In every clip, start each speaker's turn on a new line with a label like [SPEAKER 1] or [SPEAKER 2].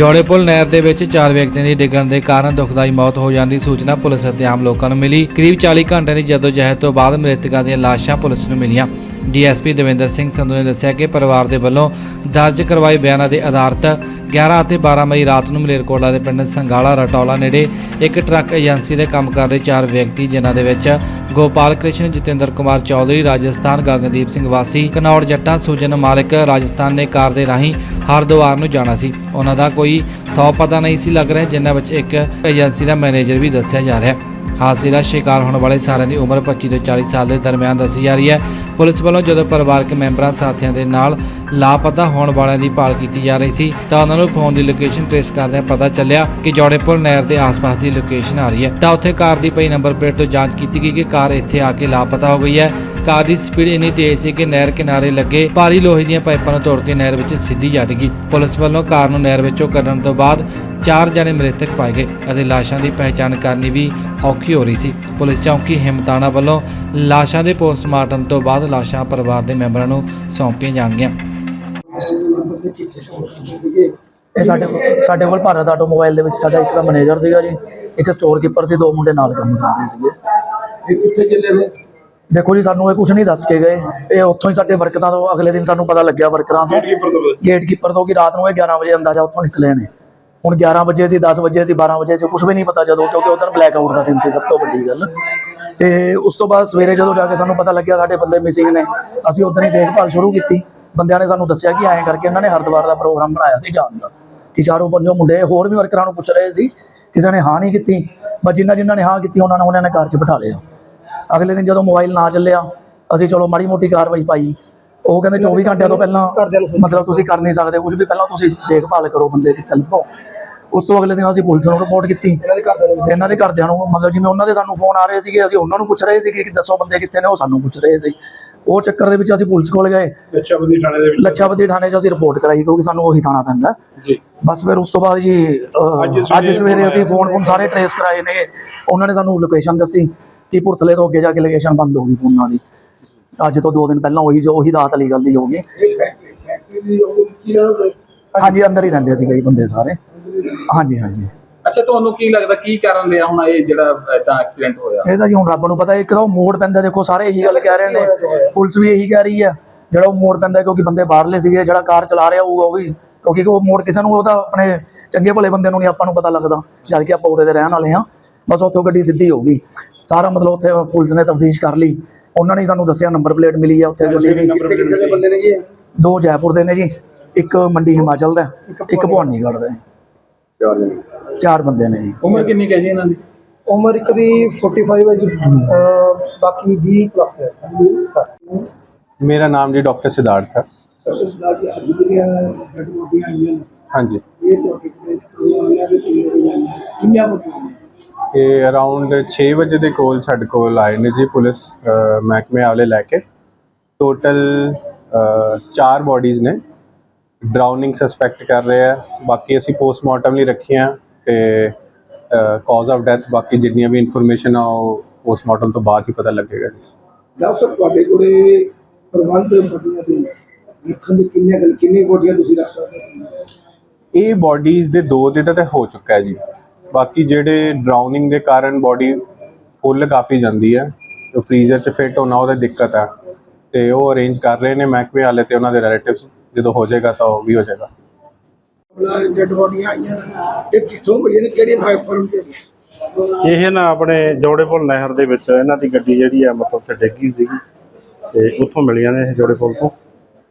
[SPEAKER 1] ਜੋੜੇਪੁਲ ਨਹਿਰ ਦੇ ਵਿੱਚ ਚਾਰ ਵਿਅਕਤੀਆਂ ਦੀ ਡਿੱਗਣ ਦੇ ਕਾਰਨ ਦੁਖਦਾਈ ਮੌਤ ਹੋ ਜਾਣ ਦੀ ਸੂਚਨਾ ਪੁਲਿਸ ਅਤੇ ਆਮ ਲੋਕਾਂ ਨੂੰ ਮਿਲੀ। ਕਰੀਬ 40 ਘੰਟਿਆਂ ਦੀ ਜਦੋਜਹਿਦ ਤੋਂ ਬਾਅਦ ਮ੍ਰਿਤਕਾਂ ਦੀਆਂ ਲਾਸ਼ਾਂ ਪੁਲਿਸ ਨੂੰ ਮਿਲੀਆਂ। ਡੀਐਸਪੀ ਦਵਿੰਦਰ ਸਿੰਘ ਸੰਧੂ ਨੇ ਦੱਸਿਆ ਕਿ ਪਰਿਵਾਰ ਦੇ ਵੱਲੋਂ ਦਰਜ ਕਰਵਾਏ ਬਿਆਨਾਂ ਦੇ ਆਧਾਰਿਤ 11 ਅਤੇ 12 ਮਈ ਰਾਤ ਨੂੰ ਮਲੇਰਕੋਟਲਾ ਦੇ ਪਿੰਡ ਸੰਘਾਲਾ ਰਟੌਲਾ ਨੇੜੇ ਇੱਕ ਟਰੱਕ ਏਜੰਸੀ ਦੇ ਕੰਮ ਕਰਦੇ ਚਾਰ ਵਿਅਕਤੀ, ਜਿਨ੍ਹਾਂ ਦੇ ਵਿੱਚ ਗੋਪਾਲ ਕ੍ਰਿਸ਼ਨ, ਜਤਿੰਦਰ ਕੁਮਾਰ ਚੌਧਰੀ, ਰਾਜਸਥਾਨ ਗਗਨਦੀਪ ਸਿੰਘ ਵਾਸੀ, ਕਨੌੜ ਜੱਟਾਂ, ਸੁਜਨ ਮਾਲਿਕ ਰਾਜਸਥਾਨ ਨੇ ਕਾਰ ਦੇ ਰਾਹੀਂ ਹਰਿਦੁਆਰ ਨੂੰ ਜਾਣਾ ਸੀ। ਉਹਨਾਂ ਦਾ ਕੋਈ ਥੌ ਪਤਾ ਨਹੀਂ ਸੀ ਲੱਗ ਰਿਹਾ, ਜਿਨ੍ਹਾਂ ਵਿੱਚ ਇੱਕ ਏਜੰਸੀ ਦਾ ਮੈਨੇਜਰ ਵੀ ਦੱਸਿਆ ਜਾ ਰਿਹਾ। ਹਾਦਸੇ ਦਾ ਸ਼ਿਕਾਰ ਹੋਣ ਵਾਲੇ ਸਾਰਿਆਂ ਦੀ ਉਮਰ 25 ਤੋਂ 40 ਸਾਲ ਦੇ ਦਰਮਿਆਨ ਦੱਸੀ ਜਾ ਰਹੀ ਹੈ। ਪੁਲਿਸ ਵੱਲੋਂ ਜਦੋਂ ਪਰਿਵਾਰਕ ਮੈਂਬਰਾਂ, ਸਾਥੀਆਂ ਦੇ ਨਾਲ ਲਾਪਤਾ ਹੋਣ ਵਾਲਿਆਂ ਦੀ ਭਾਲ ਕੀਤੀ ਜਾ ਰਹੀ ਸੀ, ਤਾਂ ਉਹਨਾਂ ਨੂੰ ਫੋਨ ਦੀ ਲੋਕੇਸ਼ਨ ਟ੍ਰੇਸ ਕਰਦਿਆਂ ਪਤਾ ਚੱਲਿਆ ਕਿ ਜੋੜੇਪੁਰ ਨਹਿਰ ਦੇ ਆਸ-ਪਾਸ ਦੀ ਲੋਕੇਸ਼ਨ ਆ ਰਹੀ ਹੈ। ਤਾਂ ਉੱਥੇ ਕਾਰ ਦੀ ਪਈ ਨੰਬਰ ਪਲੇਟ ਤੋਂ ਜਾਂਚ ਕੀਤੀ ਗਈ ਕਿ ਕਾਰ ਇੱਥੇ ਆ ਕੇ ਲਾਪਤਾ ਹੋ ਗਈ ਹੈ। ਕਾਰ ਦੀ ਸਪੀਡ ਇੰਨੀ ਤੇਜ਼ ਸੀ ਕਿ ਨਹਿਰ ਕਿਨਾਰੇ ਲੱਗੇ ਭਾਰੀ ਲੋਹੇ ਦੀਆਂ ਪਾਈਪਾਂ ਨੂੰ ਤੋੜ ਕੇ ਨਹਿਰ ਵਿੱਚ ਸਿੱਧੀ ਜੱਟ ਗਈ ਪੁਲਿਸ ਵੱਲੋਂ ਕਾਰ ਨੂੰ ਨਹਿਰ ਵਿੱਚੋਂ ਕੱਢਣ ਤੋਂ ਬਾਅਦ ਚਾਰ ਜਣੇ ਮ੍ਰਿਤਕ ਪਾਏ ਗਏ ਅਤੇ ਲਾਸ਼ਾਂ ਦੀ ਪਹਿਚਾਣ ਕਰਨੀ ਵੀ ਔਖੀ ਹੋ ਰਹੀ ਸੀ। ਪੁਲਿਸ ਚੌਂਕੀ ਹਿੰਮਤਾਣਾ ਵੱਲੋਂ ਲਾਸ਼ਾਂ ਦੇ ਪੋਸਟਮਾਰਟਮ ਤੋਂ ਬਾਅਦ ਲਾਸ਼ਾਂ ਪਰਿਵਾਰ ਦੇ ਮੈਂਬਰਾਂ ਨੂੰ ਸੌਂਪੀਆਂ ਜਾਣਗੀਆਂ।
[SPEAKER 2] ਇਹ ਸਾਡੇ ਸਾਡੇ ਕੋਲ ਭਾਰਤ ਆਟੋਮੋਬਾਈਲ ਦੇ ਵਿੱਚ ਸਾਡਾ ਇੱਕ ਤਾਂ ਮੈਨੇਜਰ ਸੀਗਾ ਜੀ ਇੱਕ ਸਟੋਰ ਕੀਪਰ ਸੀ ਦੋ ਮੁੰਡੇ ਨਾਲ ਕੰਮ ਕਰਦੇ ਸੀਗੇ।
[SPEAKER 3] ਇਹ ਕਿੱਥੇ ਚੱਲੇ ਨੇ?
[SPEAKER 2] ਦੇਖੋ ਜੀ ਸਾਨੂੰ ਇਹ ਕੁਝ ਨਹੀਂ ਦੱਸ ਕੇ ਗਏ। ਇਹ ਉੱਥੋਂ ਹੀ ਸਾਡੇ ਵਰਕਰਾਂ ਤੋਂ ਅਗਲੇ ਦਿਨ ਸਾਨੂੰ ਪਤਾ ਲੱਗਿਆ ਵਰਕਰਾਂ ਤੋਂ
[SPEAKER 3] ਕੀਪਰ ਤੋਂ
[SPEAKER 2] ਗੇਟ ਕੀਪਰ ਤੋਂ ਕਿ ਰਾਤ ਨੂੰ ਇਹ 11 ਵਜੇ ਅੰਦਾਜ਼ਾ ਉੱਥੋਂ ਨਿਕਲੇ ਨੇ। ਹੁਣ 11 ਵਜੇ ਸੀ 10 ਵਜੇ ਸੀ 12 ਵਜੇ ਸੀ ਕੁਝ ਵੀ ਨਹੀਂ ਪਤਾ ਜਦੋਂ, ਕਿਉਂਕਿ ਉਧਰ ਬਲੈਕ ਆਊਟ ਦਾ ਦਿਨ ਸੀ ਸਭ ਤੋਂ ਵੱਡੀ ਗੱਲ। ਤੇ ਉਸ ਤੋਂ ਬਾਅਦ ਸਵੇਰੇ ਜਦੋਂ ਜਾ ਕੇ ਸਾਨੂੰ ਪਤਾ ਲੱਗਿਆ ਸਾਡੇ ਬੰਦੇ ਮਿਸਿੰਗ ਨੇ, ਅਸੀਂ ਉਦੋਂ ਹੀ ਦੇਖਭਾਲ ਸ਼ੁਰੂ ਕੀਤੀ। ਬੰਦਿਆਂ ਨੇ ਸਾਨੂੰ ਦੱਸਿਆ ਕਿ ਐਂ ਕਰਕੇ ਇਹਨਾਂ ਨੇ ਹਰਿਦੁਆਰ ਦਾ ਪ੍ਰੋਗਰਾਮ ਬਣਾਇਆ ਸੀ ਜਾਣ ਦਾ। ਕਿ ਚਾਰੋਂ ਪੰਜੋਂ ਮੁੰਡੇ, ਹੋਰ ਵੀ ਵਰਕਰਾਂ ਨੂੰ ਪੁੱਛ ਰਹੇ ਸੀ, ਕਿਸੇ ਨੇ ਹਾਂ ਨਹੀਂ ਕੀਤੀ, ਬਸ ਜਿਨ੍ਹਾਂ ਜਿਨ੍ਹਾਂ ਨੇ ਹਾਂ ਕੀਤੀ, ਉਹਨਾਂ ਨੇ ਉਹਨਾਂ ਨੇ ਕਾਰ 'ਚ ਬਿਠਾ ਲਿਆ। ਅਗਲੇ ਦਿਨ ਜਦੋਂ ਮੋਬਾਈਲ ਨਾ ਚੱਲਿਆ, ਅਸੀਂ ਚਲੋ ਮਾੜੀ ਮੋਟੀ ਕਾਰਵਾਈ ਪਾਈ। ਉਹ ਕਹਿੰਦੇ 24 ਘੰਟਿਆਂ ਤੋਂ ਪਹਿਲਾਂ ਮਤਲਬ ਤੁਸੀਂ ਕਰ ਨਹੀਂ ਸਕਦੇ ਕੁਝ ਵੀ ਪਹਿਲਾਂ ਤੁਸੀਂ ਦੇਖਭਾਲ ਕਰੋ ਬੰਦੇ ਦੀ ਲੱਭੋ ਉਸ ਤੋਂ ਅਗਲੇ ਦਿਨ ਅਸੀਂ ਪੁਲਿਸ ਨੂੰ ਰਿਪੋਰਟ ਕੀਤੀ।
[SPEAKER 3] ਇਹਨਾਂ ਦੇ
[SPEAKER 2] ਘਰਦਿਆਂ ਨੂੰ ਮਤਲਬ ਜਿਵੇਂ ਉਹਨਾਂ ਦੇ ਸਾਨੂੰ ਫੋਨ ਆ ਰਹੇ ਸੀਗੇ ਅਸੀਂ ਉਹਨਾਂ ਨੂੰ ਪੁੱਛ ਰਹੇ ਸੀਗੇ ਕਿ ਦੱਸੋ ਬੰਦੇ ਕਿੱਥੇ ਨੇ ਉਹ ਸਾਨੂੰ ਪੁੱਛ ਰਹੇ ਸੀ। ਉਹ ਚੱਕਰ ਦੇ ਵਿੱਚ ਅਸੀਂ ਪੁਲਿਸ ਕੋਲ ਗਏ।
[SPEAKER 3] ਲੱਛਾਵਦੀ ਥਾਣੇ ਦੇ ਵਿੱਚ।
[SPEAKER 2] ਲੱਛਾਵਦੀ ਥਾਣੇ 'ਚ ਅਸੀਂ ਰਿਪੋਰਟ ਕਰਾਈ ਕਿਉਂਕਿ ਸਾਨੂੰ ਉਹੀ ਥਾਣਾ ਪੈਂਦਾ।
[SPEAKER 3] ਜੀ।
[SPEAKER 2] ਬਸ ਫਿਰ ਉਸ ਤੋਂ ਬਾਅਦ ਜੀ ਅਹ,
[SPEAKER 3] ਅੱਜ ਸਵੇਰੇ
[SPEAKER 2] ਅੱਜ ਸਵੇਰੇ ਅਸੀਂ ਫੋਨ ਫੋਨ ਸਾਰੇ ਟਰੇਸ ਕਰਾਏ ਨੇ। ਉਹਨਾਂ ਨੇ ਸਾਨੂੰ ਲੋਕੇਸ਼ਨ ਦੱਸੀ ਕਿ ਪੁਰਤਲੇ ਤੋਂ ਅੱਗੇ ਜਾ ਕੇ ਲੋਕੇਸ਼ਨ ਬੰਦ ਹੋ ਗਈ ਫੋਨਾਂ ਦੀ ਅੱਜ ਤੋਂ 2 ਦਿਨ ਪਹਿਲਾਂ ਉਹੀ ਜੋ ਉਹੀ ਰਾਤ ਵਾਲੀ ਗੱਲ ਹੀ ਹੋ ਗਈ।
[SPEAKER 3] ਦੀ
[SPEAKER 2] ਹਾਂਜੀ ਅੰਦਰ ਹੀ ਰਹਿੰਦੇ ਸੀਗੇ ਜੀ ਬੰਦੇ ਸਾਰੇ। ਹਾਂਜੀ ਹਾਂਜੀ।
[SPEAKER 4] ਅੱਛਾ ਤੁਹਾਨੂੰ ਕੀ ਲੱਗਦਾ ਕੀ ਕਾਰਨ ਰਿਹਾ ਹੁਣ ਇਹ ਜਿਹੜਾ ਇਦਾਂ ਐਕਸੀਡੈਂਟ ਹੋਇਆ?
[SPEAKER 2] ਇਹ ਤਾਂ ਜੀ ਹੁਣ ਰੱਬ ਨੂੰ ਪਤਾ ਇੱਕ ਤਾਂ ਮੋੜ ਪੈਂਦਾ ਦੇਖੋ ਸਾਰੇ ਇਹੀ ਗੱਲ ਕਹਿ ਰਹੇ ਨੇ। ਪੁਲਿਸ ਵੀ ਇਹੀ ਕਹਿ ਰਹੀ ਹੈ। ਜਿਹੜਾ ਉਹ ਮੋੜ ਪੈਂਦਾ ਕਿਉਂਕਿ ਬੰਦੇ ਬਾਹਰਲੇ ਸੀਗੇ ਜਿਹੜਾ ਕਾਰ ਚਲਾ ਰਿਹਾ ਹੋਊਗਾ ਉਹ ਵੀ। ਕਿਉਂਕਿ ਉਹ ਮੋੜ ਕਿਸੇ ਨੂੰ ਉਹ ਤਾਂ ਆਪਣੇ ਚੰਗੇ ਭਲੇ ਬੰਦੇ ਨੂੰ ਨਹੀਂ ਆਪਾਂ ਨੂੰ ਪਤਾ ਲੱਗਦਾ ਜਦ ਕਿ ਆਪਾਂ ਉਰੇ ਦੇ ਰਹਿਣ ਵਾਲੇ ਹਾਂ। ਬਸ ਉੱਥੋਂ ਗੱਡੀ ਸਿੱਧੀ ਹੋ ਗਈ। ਸਾਰਾ ਮਤਲਬ ਉੱਥੇ ਪੁਲਿਸ ਨੇ ਤਫਤੀਸ਼ ਕਰ ਲਈ। ਉਹਨਾਂ ਨੇ ਸਾਨੂੰ ਦੱਸਿਆ ਨੰਬਰ ਪਲੇਟ ਮਿਲੀ ਹੈ ਉੱਥੇ। ਗੱਡੀ ਦੀ
[SPEAKER 3] ਕਿੱਥੇ ਕਿੱਥੇ ਦੇ ਬੰਦੇ ਨੇ ਜੀ ਇਹ?
[SPEAKER 2] ਦੋ ਜੈਪੁਰ ਦੇ ਨੇ ਜੀ ਇੱਕ ਮੰਡੀ ਹਿਮਾਚਲ ਦਾ ਇੱਕ ਭਵਾਨੀਗੜ੍ਹ ਦਾ। ਹੈ। ਚਾਰ ਬੰਦੇ ਨੇ ਜੀ।
[SPEAKER 4] ਉਮਰ ਕਿੰਨੀ ਕੁ ਹੈ ਜੀ ਇਹਨਾਂ ਦੀ?
[SPEAKER 3] ਉਮਰ ਇੱਕ ਦੀ 45 ਹੈ ਜੀ। ਅਹ ਬਾਕੀ 20 ਪਲੱਸ ਹੈ।
[SPEAKER 5] ਮੇਰਾ ਨਾਮ ਜੀ ਡਾਕਟਰ ਸਿਧਾਰਥ ਹੈ।
[SPEAKER 3] ਸਰ ਇਸ ਦਾ ਜੀ ਅੱਜ ਜਿਹੜੀਆਂ ਡੈਡ ਬੋਡੀਆਂ ਆਈਆਂ ਨੇ
[SPEAKER 5] ਹਾਂਜੀ।
[SPEAKER 3] ਇਹ ਤੁਹਾਡੇ ਕੋਲ ਹੋਈਆਂ ਨੇ? ਕਿੰਨੀਆਂ ਨੇ?
[SPEAKER 5] ਇਹ ਅਰਾਊਂਡ 6 ਵਜੇ ਦੇ ਕੋਲ ਸਾਡੇ ਕੋਲ ਆਏ ਨੇ ਜੀ ਪੁਲਿਸ ਮਹਿਕਮੇ ਵਾਲੇ ਲੈ ਕੇ। ਟੋਟਲ 4 ਬੋਡੀਜ਼ ਨੇ। ਡਰਾਊਨਿੰਗ ਸਸਪੈਕਟ ਕਰ ਰਹੇ ਆ। ਬਾਕੀ ਅਸੀਂ ਪੋਸਟਮਾਰਟਮ ਲਈ ਰੱਖੀਆਂ ਤੇ ਕਾਜ਼ ਆਫ ਡੈਥ ਬਾਕੀ ਜਿੰਨੀਆਂ ਵੀ ਇਨਫੋਰਮੇਸ਼ਨ ਆ ਉਹ ਪੋਸਟਮਾਰਟਮ ਤੋਂ ਬਾਅਦ ਹੀ ਪਤਾ ਲੱਗੇਗਾ ਜੀ।
[SPEAKER 3] ਡਾਕਟਰ ਤੁਹਾਡੇ ਕੋਲੇ ਪ੍ਰਬੰਧ ਬੋਡੀਆਂ ਦੇ ਰੱਖਣ ਦੇ ਕਿੰਨੇ ਗੱਲ ਕਿੰਨੀ ਬੋਡੀਆਂ ਤੁਸੀਂ ਰੱਖ ਸਕਦੇ ਹੋ?
[SPEAKER 5] ਇਹ ਬੋਡੀਜ਼ ਦੇ ਦੋ ਦੇ ਤਾਂ ਹੋ ਚੁੱਕਾ ਹੈ ਜੀ। ਬਾਕੀ ਜਿਹੜੇ ਡਰਾਊਨਿੰਗ ਦੇ ਕਾਰਨ ਬੋਡੀ ਫੁੱਲ ਕਾਫੀ ਜਾਂਦੀ ਹੈ ਤੇ ਫ੍ਰੀਜ਼ਰ 'ਚ ਫਿੱਟ ਹੋਣਾ ਉਹਦਾ ਦਿੱਕਤ ਹੈ। ਤੇ ਉਹ ਅਰੇਂਜ ਕਰ ਰਹੇ ਨੇ ਮਹਿਕਮੇ ਵਾਲੇ ਤੇ ਉਹਨਾਂ ਦੇ ਰਿਲੇਟਿਵਸ ਜਦੋਂ ਹੋ ਜਾਏਗਾ ਤਾਂ ਉਹ ਵੀ ਹੋ ਜਾਏਗਾ।
[SPEAKER 3] ਡੈਡ ਬੋਡੀਆਂ ਆਈਆਂ ਇਹ ਕਿੱਥੋਂ ਮਿਲੀਆਂ ਨੇ ਕਿਹੜੇ ਫਾਰਮ ਤੇ
[SPEAKER 6] ਇਹ ਨਾ ਆਪਣੇ ਜੋੜੇਪੁਰ ਨਹਿਰ ਦੇ ਵਿੱਚ ਇਹਨਾਂ ਦੀ ਗੱਡੀ ਜਿਹੜੀ ਆ ਮਤਲਬ ਉੱਥੇ ਡਿੱਗੀ ਸੀਗੀ ਤੇ ਉੱਥੋਂ ਮਿਲੀਆਂ ਨੇ ਇਹ ਜੋੜੇਪੁਰ ਤੋਂ।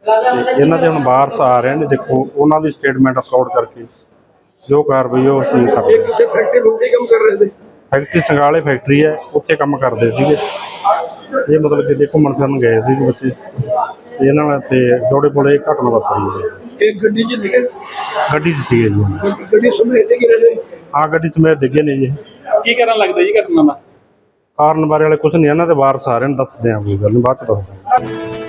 [SPEAKER 6] ਤੇ ਇਹਨਾਂ ਦੇ ਹੁਣ ਵਾਰਸ ਆ ਰਹੇ ਨੇ ਦੇਖੋ ਉਹਨਾਂ ਦੀ ਸਟੇਟਮੈਂਟ ਅਪਲੋਡ ਕਰਕੇ। ਜੋ ਕਾਰਵਾਈ ਉਹ ਅਸੀਂ ਕਰ ਰਹੇ
[SPEAKER 3] ਇਹ ਕਿਸੇ ਫੈਕਟਰੀ ਨੂੰ ਕੰਮ ਕਰ ਰਹੇ ਸੀ?
[SPEAKER 6] ਫੈਕਟਰੀ ਸੰਗਾਲੇ ਫੈਕਟਰੀ ਹੈ ਉੱਥੇ ਕੰਮ ਕਰਦੇ ਸੀਗੇ। ਇਹ ਮਤਲਬ ਕਿ ਘੁੰਮਣ ਫਿਰਨ ਗਏ ਸੀ ਬੱਚੇ। ਤੇ ਇਹਨਾਂ ਨਾਲ ਤੇ ਜੋੜੇਪੁਰ ਇਹ ਘਟਨਾ ਵਾਪਰੀ ਹੈ।
[SPEAKER 3] ਇਹ ਗੱਡੀ 'ਚ ਸੀਗੇ?
[SPEAKER 6] ਗੱਡੀ 'ਚ ਸੀਗੇ ਜੀ।
[SPEAKER 3] ਗੱਡੀ ਸਮੇਤ ਤੇ ਗਿਰੇ ਨੇ?
[SPEAKER 6] ਹਾਂ ਗੱਡੀ ਸਮੇਤ ਡਿੱਗੇ ਨੇ ਜੀ। ਇਹ।
[SPEAKER 4] ਕੀ ਕਾਰਨ ਲੱਗਦਾ ਜੀ ਘਟਨਾ ਦਾ
[SPEAKER 6] ਕਾਰਨ ਬਾਰੇ ਵਾਲੇ ਕੁਝ ਨਹੀਂ ਇਹਨਾਂ ਦੇ ਵਾਰਸ ਆ ਰਹੇ ਨੇ ਦੱਸਦੇ ਆ ਕੋਈ ਗੱਲ ਨਹੀਂ ਬਾਅਦ ਚ ਦੱਸਦੇ ਆ